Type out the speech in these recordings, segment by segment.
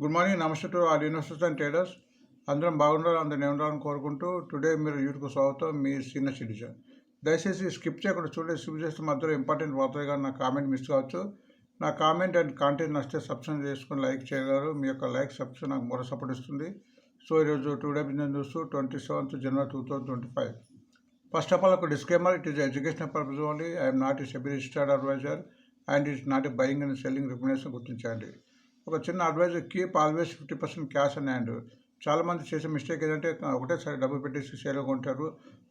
Good morning నమస్తే to all investors and traders. అందరం బాగుండాలి అందరం ఉండాలని కోరుకుంటూ టుడే మీరు యూట్యూబ్ స్వాగతం మీ సీనియర్ సిటిజన్. దయచేసి స్కిప్ చేయకుండా చూడండి స్కిప్ చేస్తే మధ్యలో ఇంపార్టెంట్ వార్తలుగా నా కామెంట్ మిస్ కావచ్చు. నా కామెంట్ అండ్ కాంటెంట్ నచ్చితే సబ్స్క్రైబ్ చేసుకుని లైక్ చేయగలరు. మీ యొక్క లైక్ సబ్స్క్రైబ్ నాకు మరో సపోర్ట్ ఇస్తుంది. సో ఈరోజు today business news twenty seventh January two thousand twenty five. First of all ఒక disclaimer it is educational purpose only I'm not ఈ SEBI registered advisor and it's not a buying and selling recommendation గుర్తించండి. ఒక చిన్న advice keep always fifty percent cash and hand చాలామంది చేసే mistake ఏంటంటే ఒకటేసారి డబ్బు పెట్టేసి షేర్ కొంటారు.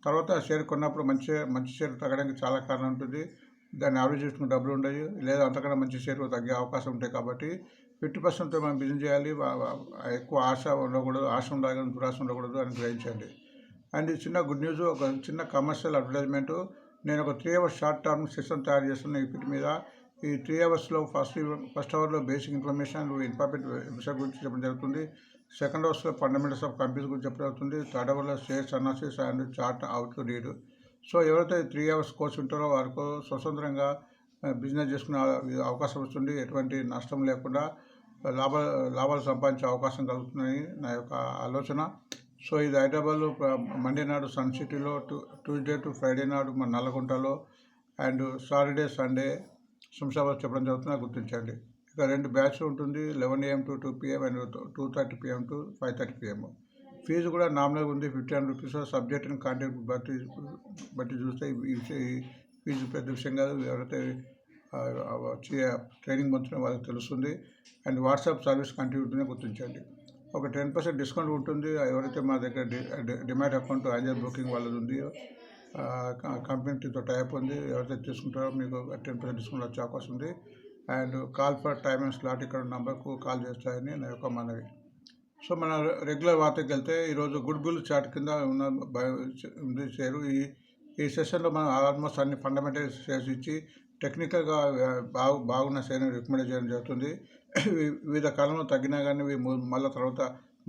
తర్వాత ఆ షేర్ కొన్నప్పుడు మంచి మంచి షేర్ తగ్గడానికి చాలా కారణం ఉంటుంది. దాన్ని యావరేజ్ చేసుకున్న డబ్బులు ఉండవు లేదా అంతకన్నా మంచి షేర్ తగ్గే అవకాశం ఉంటాయి కాబట్టి ఫిఫ్టీ పర్సెంట్తో మనం బిజినెస్ చేయాలి. ఎక్కువ ఆశ ఉండకూడదు ఆశ ఉండాలి దురాశ ఉండకూడదు అని గ్రహించండి. అండ్ ఈ చిన్న గుడ్ న్యూస్ ఒక చిన్న కమర్షియల్ అడ్వర్టైజ్మెంట్ నేను ఒక three hours short term system తయారు చేస్తున్నాను ఈ వీటి మీద ఈ త్రీ అవర్స్లో ఫస్ట్ ఫస్ట్ అవర్లో బేసిక్ ఇన్ఫర్మేషన్ ఇంపార్టెంట్ విషయం గురించి చెప్పడం జరుగుతుంది. సెకండ్ అవర్స్లో ఫండమెంటల్స్ ఆఫ్ కంపెనీస్ గురించి చెప్పడం జరుగుతుంది. థర్డ్ అవర్లో shares analysis and chart out read so ఎవరైతే త్రీ అవర్స్ కోర్స్ ఉంటారో వారికి స్వతంత్రంగా బిజినెస్ చేసుకునే అవకాశం వస్తుంది. ఎటువంటి నష్టం లేకుండా లాభ లాభాలు సంపాదించే అవకాశం కలుగుతుందని నా యొక్క ఆలోచన. సో ఇది హైదరాబాద్లో మండే నాడు సన్ సిటీలో టూ ట్యూస్డే టు ఫ్రైడే నాడు మన నల్లగుంటలో అండ్ సాటర్డే సండే శంషాబాద్ చెప్పడం జరుగుతుంది గుర్తించండి. ఇక రెండు బ్యాచ్ ఉంటుంది. Eleven AM to two PM and two thirty PM to five thirty PM. Fees కూడా నామినల్గా ఉంది. Fifty hundred rupees. Subject and contact బట్టి బట్టి చూస్తే ఈ ఫీజు పెద్ద విషయం కాదు. ఎవరైతే వచ్చి ట్రైనింగ్ పొందుతున్న వాళ్ళకి తెలుస్తుంది. అండ్ వాట్సాప్ సర్వీస్ కంటిన్యూ ఉంటుందని గుర్తించండి. ఒక టెన్ పర్సెంట్ డిస్కౌంట్ ఉంటుంది. ఎవరైతే మా దగ్గర డి- డిమాట్ అకౌంట్ ఐజర్ బుకింగ్ వాళ్ళది ఉంది కంపెనీతో టైప్ ఉంది. ఎవరైతే తీసుకుంటారో మీకు టెన్ పర్సెంట్ డిస్కౌంట్ వచ్చే అవకాశం ఉంది. And call for time and slot ఇక్కడ నంబర్కు కాల్ చేస్తాయని నా యొక్క మనవి. సో మన రెగ్యులర్ వార్తకి వెళ్తే ఈరోజు గుడ్ బిల్ చాట్ కింద ఉన్న ఉంది షేరు. ఈ ఈ సెషన్లో మనం ఆల్మోస్ట్ అన్ని ఫండమెంటల్ షేర్స్ ఇచ్చి టెక్నికల్గా బాగు బాగున్న షేర్ని రికమెండ్ చేయడం జరుగుతుంది. వివిధ కాలంలో తగ్గినా కానీ మళ్ళీ తర్వాత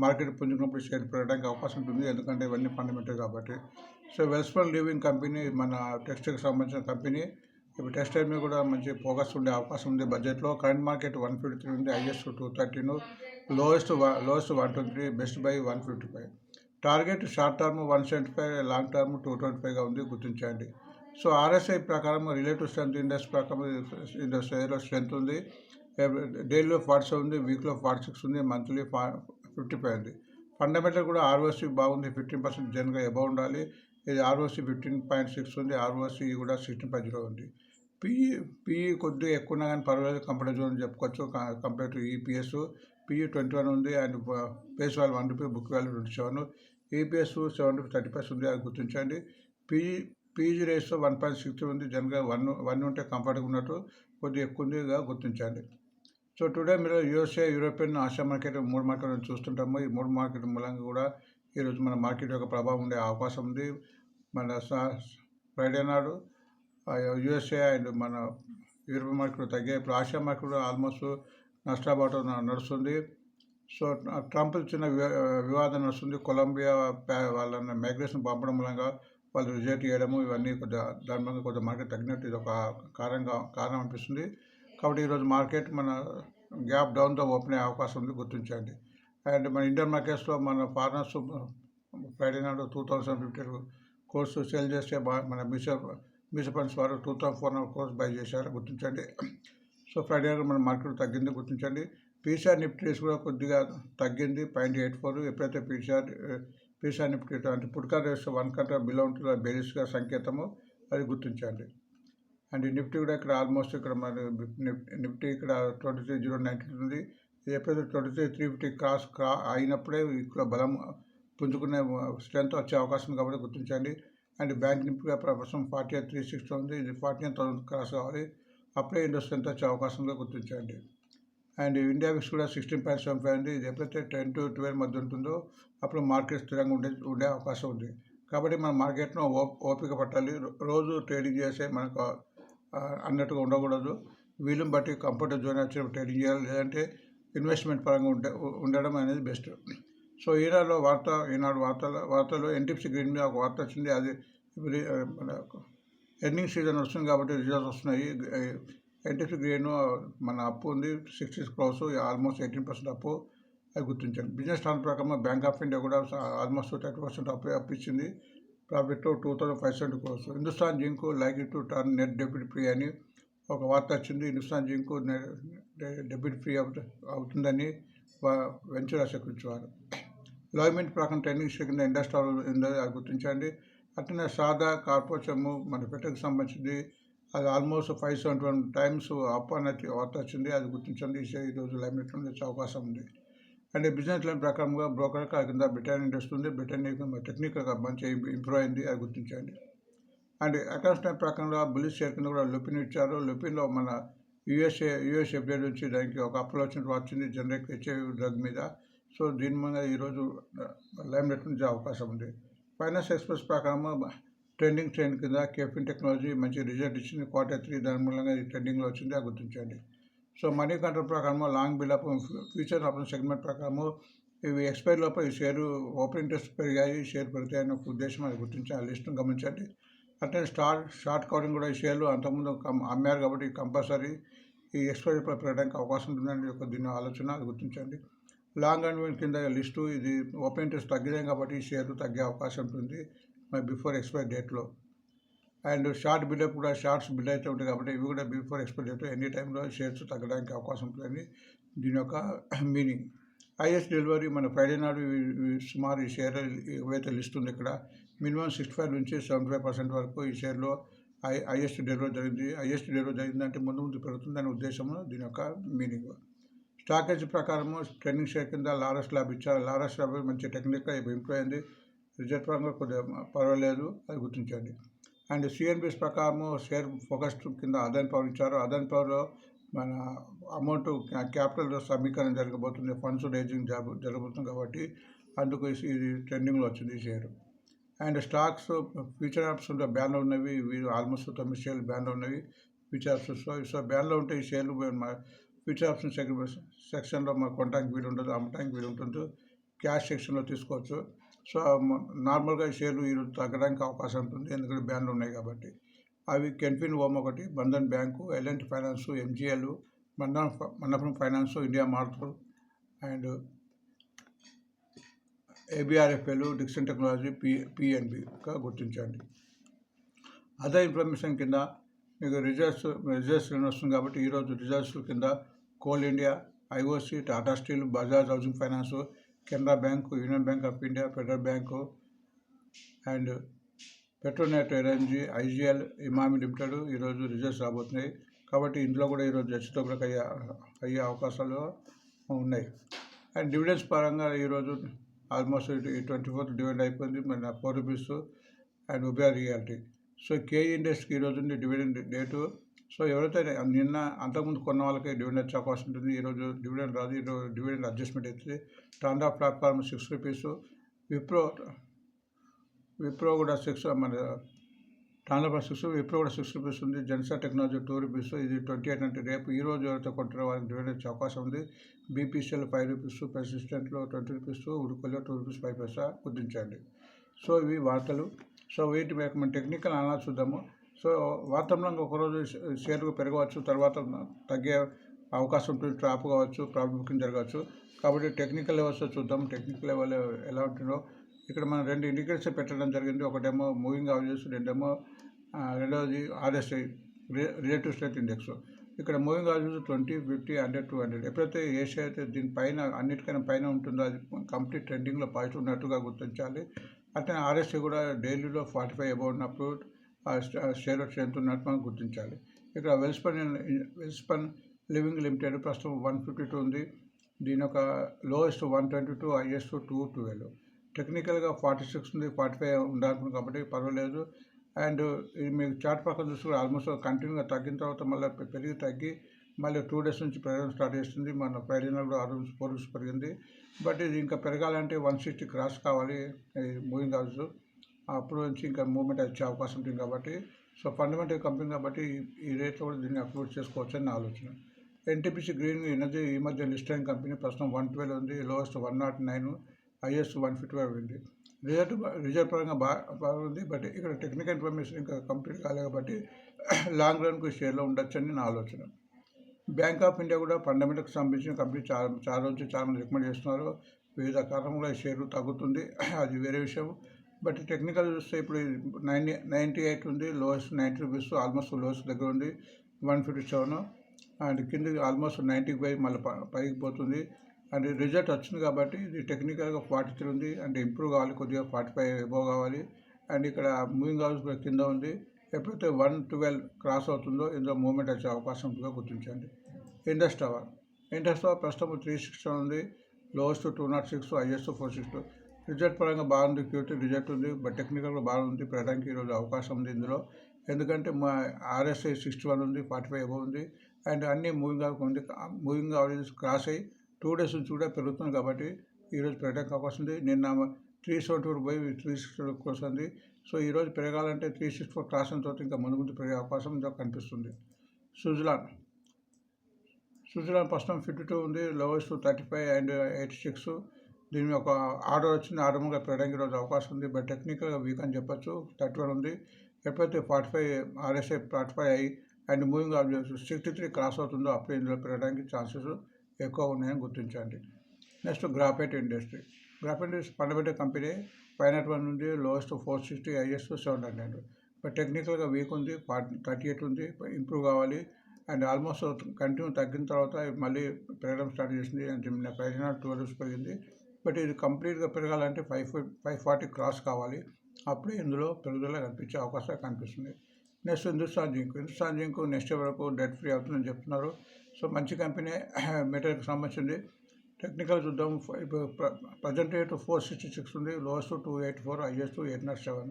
మార్కెట్ పుంజుకున్నప్పుడు షేర్ పెరగడానికి అవకాశం ఉంటుంది. ఎందుకంటే ఇవన్నీ ఫండమెంటల్ కాబట్టి. సో వెల్స్పన్ లివింగ్ కంపెనీ మన టెక్స్టైల్కి సంబంధించిన కంపెనీ ఇప్పుడు టెక్స్టైల్ మీద కూడా మంచి ఫోకస్ ఉండే అవకాశం ఉంది బడ్జెట్లో current market one fifty three ఉంది highest two thirteen lowest lowest one twenty three best buy one fifty five target short term one seventy five long term two twenty ఫైవ్గా ఉంది గుర్తించండి సో ఆర్ఎస్ఐ ప్రకారం relative strength index ప్రకారం ఇండస్ట్రీలో strength ఉంది. డైలీలో forty seven ఉంది వీక్లో forty six ఉంది మంత్లీ ఫా ఫిఫ్టీ ఫైవ్ ఉంది ఫండమెంటల్ కూడా ఆర్ఓసి బాగుంది ఫిఫ్టీన్ పర్సెంట్ జనరల్గా ఎబవ్ ఉండాలి. ఇది ఆర్ఓసి ఫిఫ్టీన్ పాయింట్ సిక్స్ ఉంది ఆర్ఓసి కూడా సిక్స్టీన్ పాయింట్ జీరో ఉంది. పిఈ పిఈ కొద్దిగా ఎక్కువ ఉన్నా కానీ పర్వాలేదు కంపెనీ అని చెప్పుకోవచ్చు compare to EPS. PE twenty one ఉంది and face value one rupee book value twenty seven. EPS seven rupee thirty five ఉంది అది గుర్తించండి. PE PEG ratio one point six ఉంది జనరల్గా వన్ వన్ ఉంటే కంఫర్ట్గా ఉన్నట్టు కొద్దిగా ఎక్కువ ఉందిగా గుర్తించండి. సో టుడే మీరు యూఎస్ఏ యూరోపియన్ ఆసియా మార్కెట్ మూడు మార్కెట్ చూస్తుంటాము. ఈ మూడు మార్కెట్ మూలంగా కూడా ఈరోజు మన మార్కెట్ యొక్క ప్రభావం ఉండే అవకాశం ఉంది. మన ఫ్రైడే నాడు యూఎస్ఏ అండ్ మన యూరోపియన్ మార్కెట్ తగ్గాయి. ఇప్పుడు ఆసియా మార్కెట్ ఆల్మోస్ట్ నష్టాబాటు నడుస్తుంది. సో ట్రంప్ చిన్న వివాదం నడుస్తుంది. కొలంబియా వాళ్ళని మైగ్రేషన్ పంపడం మూలంగా వాళ్ళు రిజెక్ట్ చేయడము ఇవన్నీ కొద్దిగా దాని మూలంగా కొద్దిగా మార్కెట్ తగ్గినట్టు ఇది ఒక కారణంగా కారణం అనిపిస్తుంది. కాబట్టి ఈరోజు మార్కెట్ మన గ్యాప్ డౌన్తో ఓపెన్ అయ్యే అవకాశం ఉంది గుర్తించండి. అండ్ మన ఇండియన్ మార్కెట్స్లో మన ఫారినర్స్ ఫ్రైడే నాడు two thousand fifty crores sale చేస్తే మన మ్యూచువల్ మ్యూచువల్ ఫండ్స్ వారు two thousand four hundred crores buy చేశారు గుర్తించండి. సో ఫ్రైడే నాడు మన మార్కెట్ తగ్గింది గుర్తించండి. పీసీఆర్ నిఫ్టీస్ కూడా కొద్దిగా తగ్గింది పాయింట్ ఎయిట్ ఫోర్. ఎప్పుడైతే పీసీఆర్ పీసీఆర్ నిఫ్టీ అంటే పుట్కా రేస్ వన్ కంటే బిలో ఉంటుందో బేరిస్గా సంకేతము అది గుర్తించండి. అండ్ ఈ నిఫ్టీ కూడా ఇక్కడ ఆల్మోస్ట్ ఇక్కడ మరి నిఫ్- నిఫ్టీ ఇక్కడ ట్వంటీ త్రీ జీరో నైన్టీ ఉంది. ఇది ఎప్పుడైతే twenty three three fifty cross క్రా అయినప్పుడే ఇక్కడ బలం పుంజుకునే స్ట్రెంత్ వచ్చే అవకాశం ఉంది కాబట్టి గుర్తించండి. అండ్ బ్యాంక్ నిఫ్టీ ప్రస్తుతం ఫార్టీ ఎయిట్ త్రీ సిక్స్ ఉంది. ఇది ఫార్టీ ఎయిట్ థౌసండ్ క్రాస్ కావాలి. అప్పుడే ఇండో స్ట్రెంత్ వచ్చే అవకాశం గుర్తించండి. అండ్ ఇండియా విక్స్ కూడా సిక్స్టీన్ పాయింట్ సెవెన్ ఫైవ్ ఉంది. ఇది ఎప్పుడైతే టెన్ టు ట్వెల్వ్ మధ్య ఉంటుందో అప్పుడు మార్కెట్ స్థిరంగా ఉండే ఉండే అవకాశం ఉంది. కాబట్టి మన మార్కెట్ను ఓ ఓపిక పట్టాలి. రోజు ట్రేడింగ్ చేసే మనకు అన్నట్టుగా ఉండకూడదు. వీలుని బట్టి కంఫర్ట్ జోన్ వచ్చినప్పుడు ట్రేడింగ్ చేయాలి లేదంటే ఇన్వెస్ట్మెంట్ పరంగా ఉండే ఉండడం అనేది బెస్ట్. సో ఈనాడులో వార్త ఈనాడు వార్తల వార్తలో ఎన్టీపీసీ గ్రీన్ మీద ఒక వార్త వచ్చింది అది మన ఎర్నింగ్ సీజన్ వస్తుంది కాబట్టి రిజల్ట్స్ వస్తున్నాయి. ఎన్టీపీసీ గ్రీన్ మన అప్పు ఉంది sixty crores almost eighteen percent అప్పు అది గుర్తించండి బిజినెస్ ప్లాన్ ప్రకారం బ్యాంక్ ఆఫ్ ఇండియా కూడా ఆల్మోస్ట్ థర్టీ పర్సెంట్ అప్పు అప్పించింది profit two thousand five cent crores Hindustan zinc like to turn net debit free అని ఒక వార్త వచ్చింది. హిందుస్థాన్ జింక్ డెబిట్ ఫ్రీ అవుతుందని వెంచర్ ఆసక్తించేవారు లాయ్మెంట్ ప్రకారం ట్రైనింగ్ కింద ఇండస్ట్రీ ఉందని అది గుర్తించండి. అట్లనే సాదా కార్పొరేషన్ మన పెట్టకు సంబంధించింది. అది almost five seventy one times up అన్నట్టు వార్త వచ్చింది. అది గుర్తించండి. ఈ రోజు లైమ్లైట్లో వచ్చే అవకాశం ఉంది. అండ్ బిజినెస్ లైన్ ప్రకారంగా బ్రోకర్ కింద బ్రిటన్ ఇండస్ట్రీ ఉంది. బ్రిటాన్ టెక్నికల్గా మంచి ఇంప్రూవ్ అయింది అది గుర్తించండి. అండ్ అకౌంట్స్ టైం ప్రకారంగా బులిస్ షేర్ కింద కూడా లుపిన్ ఇచ్చారు. లుపిన్లో మన యూఎస్ఏ యుఎస్ ఎఫ్డీఐ నుంచి దానికి ఒక అప్లో వచ్చినట్టు వచ్చింది జనరిక్ హెచ్ఐవి డ్రగ్ మీద. సో దీని మీద ఈరోజు లైమ్ లైట్ అవకాశం ఉంది. ఫైనాన్స్ ఎక్స్ప్రెస్ ప్రకారం ట్రెండింగ్ ట్రెండ్ కింద కేఫిన్ టెక్నాలజీ మంచి రిజల్ట్ ఇచ్చింది. క్వార్టర్ త్రీ దాని మూలంగా ఈ ట్రెండింగ్లో వచ్చింది. అది గుర్తించండి. సో మనీ కంట్రోల్ ప్రకారము long buildup future option segment ప్రకారము ఇవి ఎక్స్పైర్ లోపల ఈ షేరు ఓపెన్ ఇంట్రెస్ట్ పెరిగాయి షేర్ పెరిగాయని ఒక ఉద్దేశం అది గుర్తించాలి ఆ లిస్టును గమనించండి. అట్లనే స్టార్ షార్ట్ కవరింగ్ కూడా ఈ షేర్లు అంతకుముందు కం అమ్మారు కాబట్టి కంపల్సరీ ఈ ఎక్స్పైరీ పెరగడానికి అవకాశం ఉంటుందని ఒక దీని ఆలోచన అది గుర్తించండి. లాంగ్ అండ్ కింద లిస్టు ఇది ఓపెన్ ఇంట్రెస్ట్ తగ్గినాయి కాబట్టి ఈ షేర్లు తగ్గే అవకాశం ఉంటుంది. మరి బిఫోర్ ఎక్స్పైర్ డేట్లో. అండ్ షార్ట్ బిల్డప్ కూడా షార్ట్స్ బిల్డ్ అయితే ఉంటాయి కాబట్టి ఇవి కూడా బిఫోర్ ఎక్స్పైర్ డేట్ ఎనీ టైంలో షేర్స్ తగ్గడానికి అవకాశం ఉంటుందని దీని యొక్క మీనింగ్. హైయెస్ట్ డెలివరీ మన ఫ్రైడే నాడు సుమారు ఈ షేర్ ఏవైతే లిస్ట్ ఉంది ఇక్కడ మినిమం సిక్స్టీ ఫైవ్ నుంచి సెవెంటీ ఫైవ్ పర్సెంట్ వరకు ఈ షేర్లో ఐ హైయెస్ట్ డెలివరీ జరిగింది. హైయెస్ట్ డెలివరీ జరిగిందంటే ముందు ముందు పెరుగుతుందనే ఉద్దేశము దీని యొక్క మీనింగ్. స్టాకేజ్ ప్రకారము ట్రెండింగ్ షేర్ కింద లారస్ ల్యాబ్ ఇచ్చారు. లారస్ ల్యాబ్ మంచి టెక్నిక్గా ఇంప్రూవ్ అయింది. రిజల్ట్ పరంగా కొద్దిగా పర్వాలేదు. అది గుర్తించండి. అండ్ సిఎన్బిఎస్ ప్రకారము షేర్ ఫోకస్ కింద అదాని పవర్ ఇచ్చారు అదాని పవర్లో మన అమౌంట్ క్యాపిటల్ సమీకరణ జరగబోతుంది. ఫండ్స్ రేజింగ్ జరగబోతుంది కాబట్టి అందుకు ఇది ట్రెండింగ్లో వచ్చింది ఈ share. And stocks future options బ్యాన్లో ఉన్నవి వీరు ఆల్మోస్ట్ తొమ్మిది షేర్లు బ్యాన్లో ఉన్నవి. ఫ్యూచర్ ఆప్షన్స్ సో బ్యాన్లో ఉంటే ఈ షేర్లు ఫ్యూచర్ ఆప్షన్ సెక్షన్లో మాకు కొనడానికి వీలు ఉండదు అమ్మటానికి వీలు ఉంటుంది క్యాష్ సెక్షన్లో తీసుకోవచ్చు. సో నార్మల్గా షేర్లు ఈరోజు తగ్గడానికి అవకాశం ఉంటుంది. ఎందుకంటే బ్యాన్లు ఉన్నాయి కాబట్టి. అవి కెన్ఫిన్ హోమ్ ఒకటి Bandhan bank LNT finance MGL మండలం మండపం ఫైనాన్స్ ఇండియా మార్టల్ and ABRFL Dixon technology P పిఎన్బిగా గుర్తించండి. అదే ఇన్ఫర్మేషన్ కింద మీకు రిజల్ట్స్ రిజల్ట్స్ వస్తుంది కాబట్టి ఈరోజు రిజల్ట్స్ కింద Coal India IOC Tata steel Bajaj housing finance Canara bank Union Bank of India Federal bank and Petronet LNG IGL Emami limited ఈరోజు రిజల్ట్స్ రాబోతున్నాయి. కాబట్టి ఇందులో కూడా ఈరోజు హెచ్చుతగ్గులకు అయ్యే అయ్యే అవకాశాలు ఉన్నాయి. అండ్ డివిడెన్స్ పరంగా ఈరోజు ఆల్మోస్ట్ ట్వంటీ ఫోర్త్ డివిడెండ్ అయిపోయింది. మన ఫోర్ రూపీస్ అండ్ ఉబియా రియాలిటీ. సో కే ఇండస్ట్రీకి ఈరోజు డివిడెండ్ డేటు సో ఎవరైతే నిన్న అంతకుముందు కొన్న వాళ్ళకి డివిడెండ్ వచ్చే అవకాశం ఉంటుంది ఈరోజు డివిడెండ్ రాదు ఈరోజు డివిడెండ్ అడ్జస్ట్మెంట్ అవుతుంది. టాండా platform six rupees Wipro Wipro కూడా సిక్స్ మన టాండా సిక్స్ విప్రో కూడా సిక్స్ రూపీస్ ఉంది. జెన్సా టెక్నాలజీ టూ రూపీస్ ఇది ట్వంటీ ఎయిట్ అంటే రేపు ఈ రోజు ఎవరైతే కొంటున్న వాళ్ళకి డివిడెండ్ వచ్చే అవకాశం ఉంది. బీపీసీఎల్ ఫైవ్ రూపీస్ పెర్సిస్టెంట్లో ట్వంటీ రూపీస్ ఉడుకులో టూ రూపీస్ ఫైవ్ పైసా గుర్తించండి సో ఇవి వార్తలు. సో వీటి మీద మన టెక్నికల్ అనాలి చూద్దాము. సో వాతావరణంగా ఒకరోజు షేర్లు పెరగవచ్చు తర్వాత తగ్గే అవకాశం ఉంటుంది ట్రాప్ కావచ్చు ప్రాబ్లం బుకింగ్ జరగవచ్చు. కాబట్టి టెక్నికల్ లెవెల్స్ చూద్దాం. టెక్నికల్ లెవెల్ ఎలా ఉంటుందో. ఇక్కడ మనం రెండు ఇండికేటర్స్ పెట్టడం జరిగింది. ఒకటేమో మూవింగ్ అవరేజెస్ రెండేమో రెండవది ఆర్ఎస్ఐ రిలేటివ్ స్టేట్ ఇండెక్స్. ఇక్కడ moving averages twenty fifty hundred two hundred. ఎప్పుడైతే ఏషియా అయితే దీనిపైన అన్నిటికైనా పైన ఉంటుందో అది కంప్లీట్ ట్రెండింగ్లో పాజిటివ్ ఉన్నట్టుగా గుర్తించాలి. అట్లనే ఆర్ఎస్ఐ కూడా డైలీలో ఫార్టీ ఫైవ్ అబౌవ్ ఉన్నప్పుడు షేర్ స్ట్రెంత్ ఉన్నట్టు మనం గుర్తించాలి. ఇక్కడ వెల్స్పన్ వెల్స్పన్ లివింగ్ లిమిటెడ్ ప్రస్తుతం వన్ ఫిఫ్టీ టూ ఉంది. దీని యొక్క lowest one twenty two highest two twelve. టెక్నికల్గా ఫార్టీ సిక్స్ ఉంది ఫార్టీ ఫైవ్ ఉండాలి కాబట్టి పర్వాలేదు. అండ్ ఇది మీకు చార్ట్ పక్కన చూసుకుంటే ఆల్మోస్ట్ కంటిన్యూగా తగ్గిన తర్వాత మళ్ళీ పెరిగి తగ్గి మళ్ళీ టూ డేస్ నుంచి పెరగడం స్టార్ట్ చేస్తుంది. మన ఫ్రైడే కూడా ఆరు రూపీస్ ఫోర్ పెరిగింది. బట్ ఇది ఇంకా పెరగాలంటే వన్ సిక్స్టీ క్రాస్ కావాలి. Moving house. అప్పుడు నుంచి ఇంకా మూవ్మెంట్ వచ్చే అవకాశం ఉంటుంది కాబట్టి సో ఫండమెంటల్ కంపెనీ కాబట్టి ఈ రేట్లో కూడా దీన్ని అప్లోడ్ చేసుకోవచ్చు అని నా ఆలోచన. ఎన్టీపీసీ గ్రీన్ ఎనర్జీ ఈ మధ్య లిస్ట్ అయిన కంపెనీ ప్రస్తుతం వన్ ట్వెల్వ్ ఉంది lowest one nought nine highest one fifty five ఉంది. రిజల్ట్ రిజల్ట్ పరంగా బాగా బాగుంది బట్ ఇక్కడ టెక్నికల్ ఇన్ఫర్మేషన్ ఇంకా కంప్లీట్ కాలేదు కాబట్టి లాంగ్ రన్కు షేర్లో ఉండొచ్చు అని నా ఆలోచన. బ్యాంక్ ఆఫ్ ఇండియా కూడా ఫండమెంటల్కి సంబంధించిన కంపెనీ చాలా చాలా రోజు చాలా మంది రికమెండ్ చేస్తున్నారు. వివిధ కారణంలో ఈ తగ్గుతుంది. అది వేరే విషయం. బట్ టెక్నికల్ చూస్తే ఇప్పుడు నైన్ నైంటీ ఎయిట్ ఉంది lowest ninety rupees almost lowest దగ్గర ఉంది వన్ ఫిఫ్టీ సెవెన్. అండ్ కింద ఆల్మోస్ట్ నైంటీకి పోయి మళ్ళీ పైకి పోతుంది. అండ్ రిజల్ట్ వచ్చింది కాబట్టి ఇది టెక్నికల్గా ఫార్టీ త్రీ ఉంది. అంటే ఇంప్రూవ్ కావాలి కొద్దిగా ఫార్టీ ఫైవ్ ఎబో కావాలి. అండ్ ఇక్కడ మూవింగ్ హౌస్ కూడా కింద ఉంది. ఎప్పుడైతే వన్ ట్వెల్వ్ క్రాస్ అవుతుందో ఇందులో మూమెంట్ వచ్చే అవకాశం ఉంటుందో గుర్తించండి. Indus Tower. ఇండస్ టవర్ ప్రస్తుతం త్రీ సిక్స్టీ ఉంది. Lowest two naught six highest four six result పరంగా బాగుంది క్యూటీ రిజల్ట్ ఉంది బట్ టెక్నికల్గా బాగుంది ప్రధానికి ఈరోజు అవకాశం ఉంది ఇందులో. ఎందుకంటే మా ఆర్ఎస్ఐ సిక్స్టీ వన్ ఉంది ఫార్టీ ఫైవ్ ఎబో ఉంది. అండ్ అన్నీ మూవింగ్ ఉంది మూవింగ్ ఆవరేజ్ క్రాస్ అయ్యి టూ డేస్ నుంచి కూడా పెరుగుతుంది కాబట్టి ఈరోజు పెరగడానికి అవకాశం ఉంది. నిన్న త్రీ సెవెంటీ ఫోర్ పోయి త్రీ సిక్స్టీ వస్తుంది సో ఈరోజు పెరగాలంటే త్రీ సిక్స్టీ ఫోర్ క్రాస్ అయిన తర్వాత ఇంకా ముందు ముందు పెరిగే అవకాశం ఇంకా కనిపిస్తుంది. స్విట్జర్లాండ్ స్విట్జర్లాండ్ ప్రస్తుతం ఫిఫ్టీ టూ ఉంది lowest thirty five and eighty six. దీని ఒక ఆర్డర్ వచ్చింది ఆర్డర్ మీద పెరగడానికి ఈరోజు అవకాశం ఉంది. బట్ టెక్నికల్గా వీక్ అని చెప్పొచ్చు. థర్టీ వన్ ఉంది. ఎప్పుడైతే forty five RSI forty five అయ్యి and moving objects sixty three cross అవుతుందో అప్పుడు ఇందులో పెరగడానికి ఛాన్సెస్ ఎక్కువ ఉన్నాయని గుర్తించండి. Next graphite industry. Graphite industry fundamental company five naught one ఉంది lowest four sixty highest seven hundred. But టెక్నికల్గా వీక్ ఉంది. థర్టీ ఎయిట్ ఉంది. ఇంప్రూవ్ కావాలి. అండ్ ఆల్మోస్ట్ కంటిన్యూ తగ్గిన తర్వాత మళ్ళీ పెరగడం స్టార్ట్ చేసింది. అండ్ నిన్న ఫైవ్ టూ ట్వెల్వ్ పెరిగింది. బట్ ఇది కంప్లీట్గా పెరగాలంటే ఫైవ్ ఫైవ్ ఫార్టీ క్రాస్ కావాలి. అప్పుడే ఇందులో పెరుగుదల కనిపించే అవకాశం కనిపిస్తుంది. Next Hindustan Zinc. Hindustan Zinc next వరకు డెట్ ఫ్రీ అవుతుందని చెప్తున్నారు. సో మంచి కంపెనీ మెటీరియల్కి సంబంధించింది. టెక్నికల్ చూద్దాం. Present rate four sixty six ఉంది. Lowest two eight four highest eight naught seven.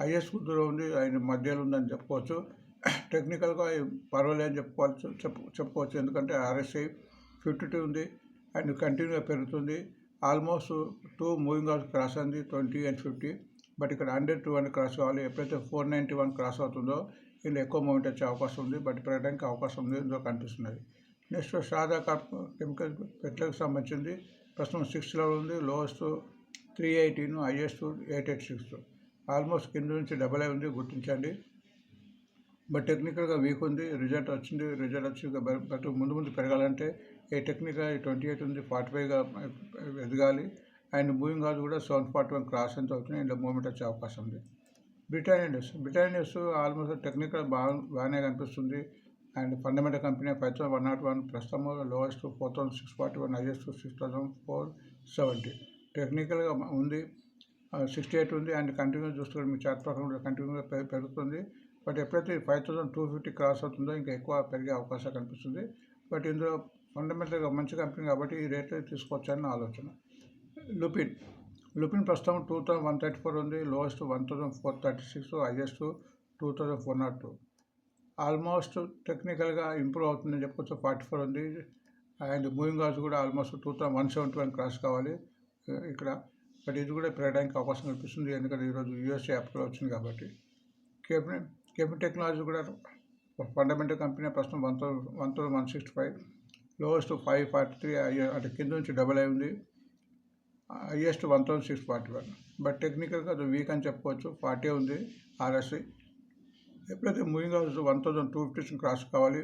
Highest కుదురు ఉంది. ఆయన మధ్యలో ఉందని చెప్పుకోవచ్చు. టెక్నికల్గా పర్వాలేదు అని చెప్పుకోవచ్చు చెప్పు చెప్పుకోవచ్చు. ఎందుకంటే ఆర్ఎస్ఐ ఫిఫ్టీ టూ ఉంది. అండ్ కంటిన్యూగా పెరుగుతుంది. Almost two moving averages cross అయింది ట్వంటీ అండ్ ఫిఫ్టీ. బట్ ఇక్కడ హండ్రెడ్ టూ హండ్రెడ్ క్రాస్ కావాలి. ఎప్పుడైతే ఫోర్ నైంటీ వన్ క్రాస్ అవుతుందో ఇందులో ఎక్కువ మూమెంట్ వచ్చే అవకాశం ఉంది. బట్ పెరగడానికి అవకాశం ఉంది ఇందులో కనిపిస్తున్నది. నెక్స్ట్ సాదా కార్ప్ కెమికల్ పెట్లకు సంబంధించింది. ప్రస్తుతం సిక్స్ లెవెల్ ఉంది. Lowest three eighteen highest eight eight six almost కింద నుంచి డబల్ ఐ ఉంది గుర్తించండి. బట్ టెక్నికల్గా వీక్ ఉంది. రిజల్ట్ వచ్చింది రిజల్ట్ వచ్చి బట్ ముందు ముందు పెరగాలంటే ఏ టెక్నికల్ ట్వంటీ ఎయిట్ ఉంది ఫార్టీ ఫైవ్గా ఎదగాలి. అండ్ మూవింగ్ కాదు కూడా సెవెన్ ఫార్టీ వన్ క్రాస్ ఎంత అవుతుంది ఇందులో మూమెంట్ వచ్చే అవకాశం ఉంది. Britannia industries Britannia almost technical బాగా బాగానే కనిపిస్తుంది. And fundamental company five thousand one naught one ప్రస్తుతం lowest four thousand six forty one highest six thousand four seventy. టెక్నికల్గా ఉంది. సిక్స్టీ ఎయిట్ ఉంది. అండ్ కంటిన్యూ చూస్తే మీ చార్ట్ ప్రకారం కంటిన్యూగా పెరుగుతుంది. బట్ ఎప్పుడైతే five thousand two fifty cross అవుతుందో ఇంకా ఎక్కువ పెరిగే అవకాశం కనిపిస్తుంది. బట్ ఇందులో ఫండమెంటల్గా మంచి కంపెనీ కాబట్టి ఈ రేట్ తీసుకోవచ్చని నా ఆలోచన. లుపిన్ లుపిన్ ప్రస్తుతం two thousand one thirty four ఉంది. Lowest one thousand four thirty six highest two thousand four naught two almost టెక్నికల్గా ఇంప్రూవ్ అవుతుందని చెప్పుకోవచ్చు. ఫార్టీ ఫోర్ ఉంది. అండ్ మూవింగ్ హౌస్ కూడా almost two thousand one seventy one cross కావాలి. ఇక్కడ. But ఇది కూడా పెరగడానికి అవకాశం కనిపిస్తుంది ఎందుకంటే ఈరోజు యూఎస్ఏ యాప్లో వచ్చింది కాబట్టి. కేపీ కేపీ టెక్నాలజీ కూడా ఫండమెంటల్ కంపెనీ ప్రస్తుతం one thousand one thousand one sixty five lowest five forty three అంటే కింద నుంచి డబల్ అయి ఉంది. Highest one thousand six forty one. But టెక్నికల్గా అది వీక్ అని చెప్పుకోవచ్చు ఫార్టీ ఉంది ఆర్ఎస్ఐ ఎప్పుడైతే moving averages one thousand two ఫిఫ్టీస్ని cross కావాలి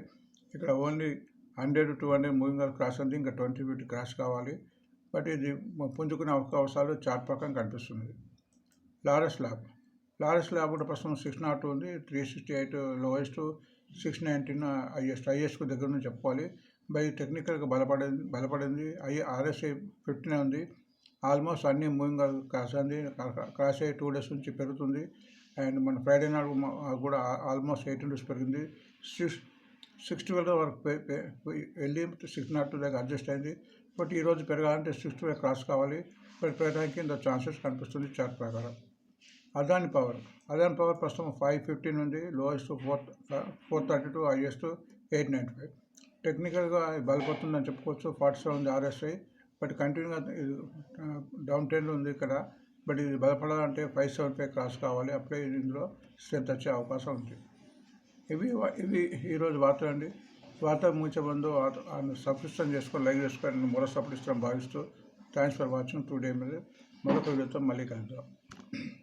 ఇక్కడ only hundred two hundred moving averages cross ఉంది ఇంకా ట్వంటీ ఫిఫ్టీ క్రాస్ కావాలి. బట్ ఇది పుంజుకునే అవకాశాలు చార్ట్ పక్కన కనిపిస్తుంది. Laurus lab. లారెస్ ల్యాబ్ కూడా ప్రస్తుతం సిక్స్ నాట్ ఉంది. Three sixty eight lowest six nineteen highest హైయెస్ట్కు దగ్గర నుంచి చెప్పుకోవాలి. బై టెక్నికల్గా బలపడింది. బలపడింది ఐ ఆర్ఎస్ఐ ఫిఫ్టీనే ఉంది. ఆల్మోస్ట్ అన్ని మూవింగ్ క్రాస్ అయింది క్రాస్ అయ్యి టూ డేస్ నుంచి పెరుగుతుంది. అండ్ మన ఫ్రైడే నాడు కూడా ఆల్మోస్ట్ ఎయిటీన్ డేస్ పెరిగింది. సిక్స్ సిక్స్ ట్వెల్వ్ వరకు వెళ్ళి సిక్స్ నాట్ టూ దగ్గర అడ్జస్ట్ అయింది. బట్ ఈరోజు పెరగాలంటే సిక్స్ ట్వెల్వ్ క్రాస్ కావాలి. బట్ పెరగడానికి ఇంత ఛాన్సెస్ కనిపిస్తుంది చార్ట్ ప్రకారం. అదాని పవర్ అదాని పవర్ ప్రస్తుతం ఫైవ్ ఫిఫ్టీన్ ఉంది. Lowest four four thirty two highest eight ninety five. టెక్నికల్గా బలపడుతుందని చెప్పుకోవచ్చు. ఫార్టీ సెవెన్ ఉంది ఆర్ఎస్ఐ బట్ కంటిన్యూగా డౌన్ ట్రెండ్ ఉంది ఇక్కడ. బట్ ఇది బలపడాలంటే ఫైవ్ సెవెన్ ఫైవ్ క్రాస్ కావాలి. అప్పుడే ఇందులో స్ట్రెంత్ వచ్చే అవకాశం ఉంది. ఇవి ఇవి ఈరోజు వార్తలు అండి. వార్త ముగించే ముందు సబ్స్క్రిప్షన్ చేసుకొని లైక్ చేసుకొని మరో సబ్స్క్రిప్షన్ భావిస్తూ thanks for watching today మీద మరొక వీడియోతో మళ్ళీ కలుద్దాం.